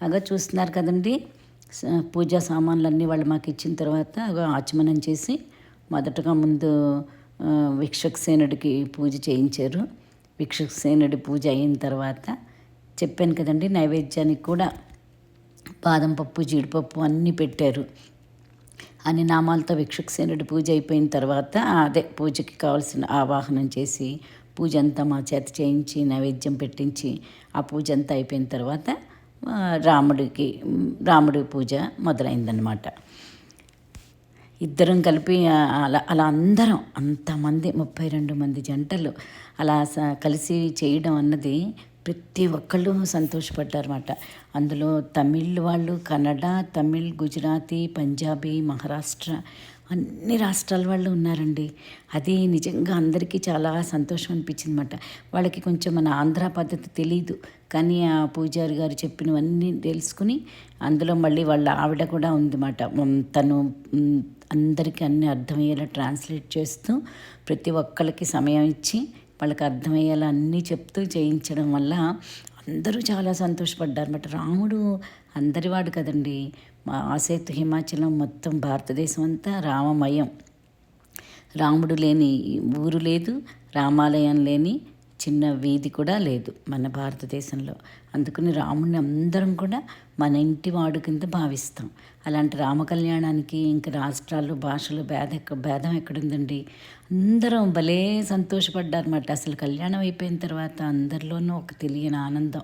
అగో చూస్తున్నారు కదండి. పూజా సామాన్లు అన్నీ వాళ్ళు మాకు ఇచ్చిన తర్వాత అగో ఆచమనం చేసి మొదటగా ముందు ఆ, విక్షక్సేనుడికి పూజ చేయించారు. విక్షక్సేనుడి పూజ అయిన తర్వాత చెప్పాను కదండి నైవేద్యానికి కూడా బాదం పప్పు జీడిపప్పు అన్నీ పెట్టారు. అని నామాలతో విక్షుక్సేనుడి పూజ అయిపోయిన తర్వాత అదే పూజకి కావాల్సిన ఆవాహనం చేసి పూజ అంతా మా చేత చేయించి నైవేద్యం పెట్టించి ఆ పూజ అంతా అయిపోయిన తర్వాత రాముడికి రాముడి పూజ మొదలైందనమాట ఇద్దరం కలిపి అలా అలా అందరం అంతమంది ముప్పై రెండు మంది జంటలు అలా స- కలిసి చేయడం అన్నది ప్రతి ఒక్కళ్ళు సంతోషపడ్డారన్నమాట. అందులో తమిళ్ వాళ్ళు కన్నడ తమిళ్ గుజరాతీ పంజాబీ మహారాష్ట్ర అన్ని రాష్ట్రాల వాళ్ళు ఉన్నారండి. అది నిజంగా అందరికీ చాలా సంతోషం అనిపించింది అనమాట వాళ్ళకి కొంచెం మన ఆంధ్ర పద్ధతి తెలియదు కానీ ఆ పూజారి గారు చెప్పినవన్నీ తెలుసుకుని అందులో మళ్ళీ వాళ్ళ ఆవిడ కూడా ఉందన్నమాట. తను అందరికీ అన్ని అర్థమయ్యేలా ట్రాన్స్లేట్ చేస్తూ ప్రతి ఒక్కరికి సమయం ఇచ్చి వాళ్ళకి అర్థమయ్యేలా అన్నీ చెప్తూ చేయించడం వల్ల అందరూ చాలా సంతోషపడ్డారు అన్నమాట రాముడు అందరివాడు కదండి. మా ఆసేతు హిమాచలం మొత్తం భారతదేశం అంతా రామమయం. రాముడు లేని ఊరు లేదు రామాలయం లేని చిన్న వీధి కూడా లేదు మన భారతదేశంలో. అందుకని రాముడిని అందరం కూడా మన ఇంటి వాడు కింద భావిస్తాం. అలాంటి రామ కళ్యాణానికి ఇంకా రాష్ట్రాలు భాషలు భేద ఎక్క- భేదం ఎక్కడుందండి? అందరం భలే సంతోషపడ్డారన్నమాట. అసలు కళ్యాణం అయిపోయిన తర్వాత అందరిలోనూ ఒక తెలియని ఆనందం.